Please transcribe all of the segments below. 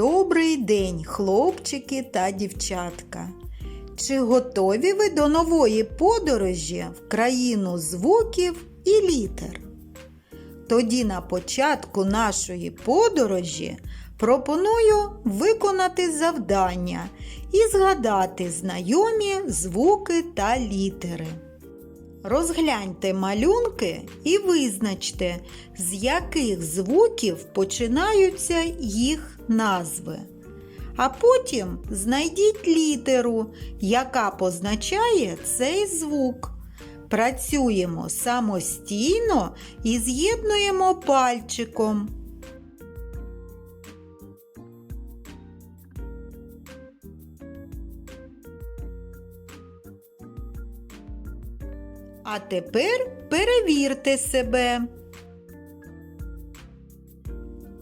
Добрий день, хлопчики та дівчатка. Чи готові ви до нової подорожі в країну звуків і літер? Тоді на початку нашої подорожі пропоную виконати завдання і згадати знайомі звуки та літери. Розгляньте малюнки і визначте, з яких звуків починаються їх назви. А потім знайдіть літеру, яка позначає цей звук. Працюємо самостійно і з'єднуємо пальчиком. А тепер перевірте себе.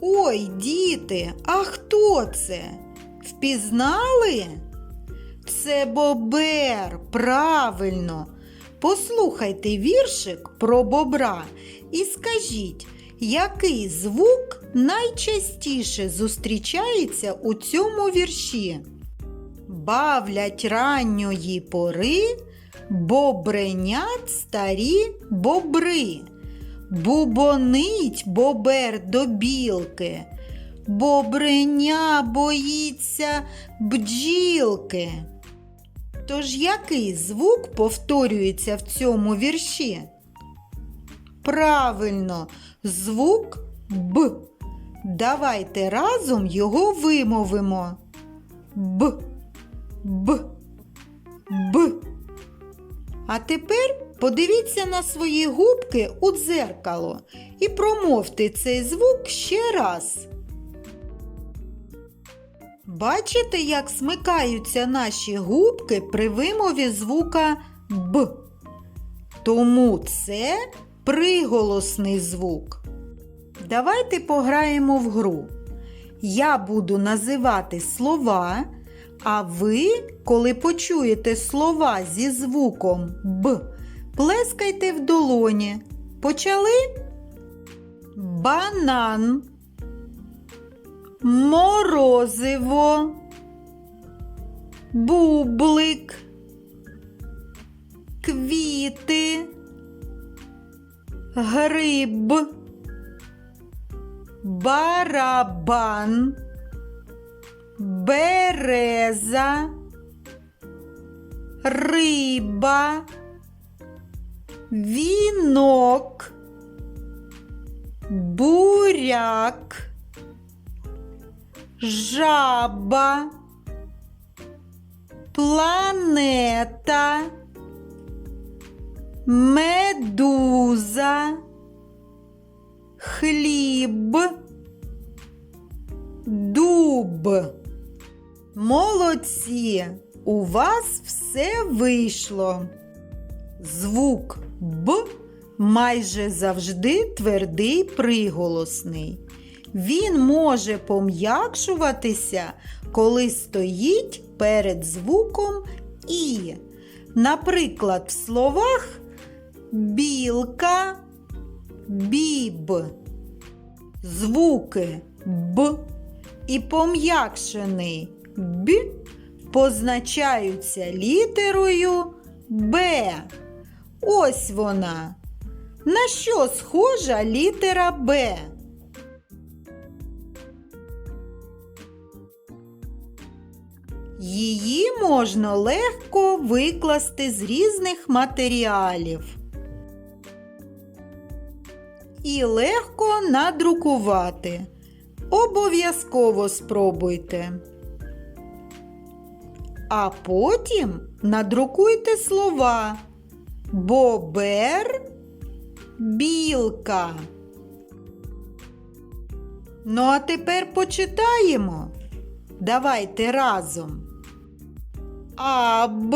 Ой, діти, а хто це? Впізнали? Це бобер, правильно. Послухайте віршик про бобра і скажіть, який звук найчастіше зустрічається у цьому вірші? Бавлять ранньої пори бобренят старі бобри. Бубонить бобер до білки, бобреня боїться бджілки. Тож який звук повторюється в цьому вірші? Правильно, звук Б. Давайте разом його вимовимо. Б, Б. А тепер подивіться на свої губки у дзеркало і промовте цей звук ще раз. Бачите, як смикаються наші губки при вимові звука Б. Тому це приголосний звук. Давайте пограємо в гру. Я буду називати слова, а ви, коли почуєте слова зі звуком Б, плескайте в долоні. Почали? Банан, морозиво, бублик, квіти, гриб, барабан, береза, риба, вінок, буряк, жаба, планета, медуза, хліб, Молодці! У вас все вийшло. Звук Б майже завжди твердий приголосний. Він може пом'якшуватися, коли стоїть перед звуком І. Наприклад, в словах білка, біб. Звуки Б і пом'якшений Б позначаються літерою Б. Ось вона. На що схожа літера Б? Її можна легко викласти з різних матеріалів і легко надрукувати. Обов'язково спробуйте. А потім надрукуйте слова Бобер, білка. Ну, а тепер почитаємо. Давайте разом. Аб.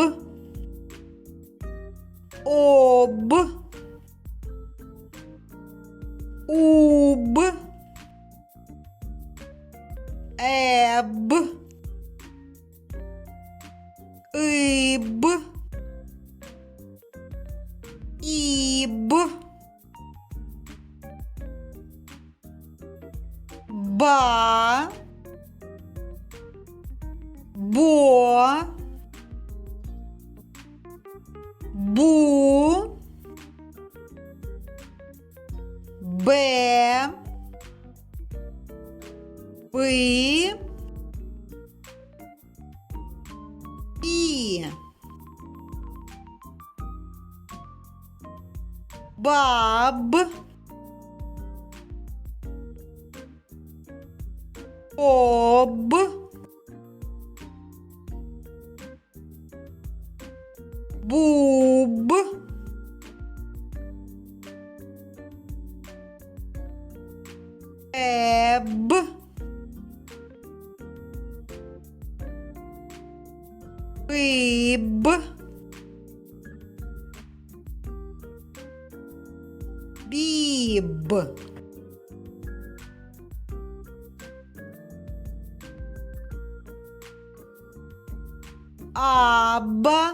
Об. Іб. ба, бо, бу, бе, би, Баб. Об. Буб. Эб. Риб. Біб. Аба.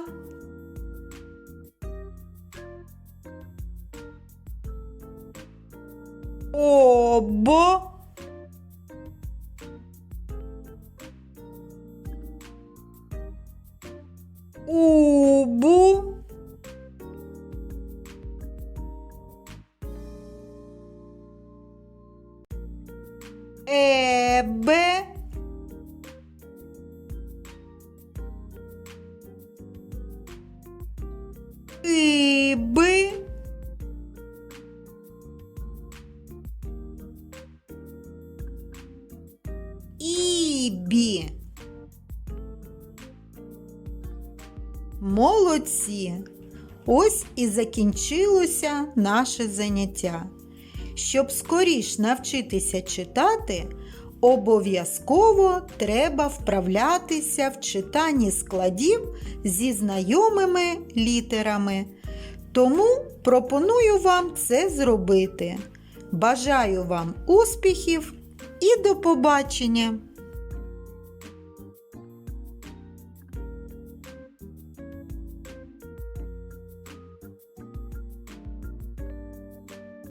Обо. Убу. Ебе. Иби. Ібі. Молодці! Ось і закінчилося наше заняття. Щоб скоріш навчитися читати, обов'язково треба вправлятися в читанні складів зі знайомими літерами. Тому пропоную вам це зробити. Бажаю вам успіхів і до побачення!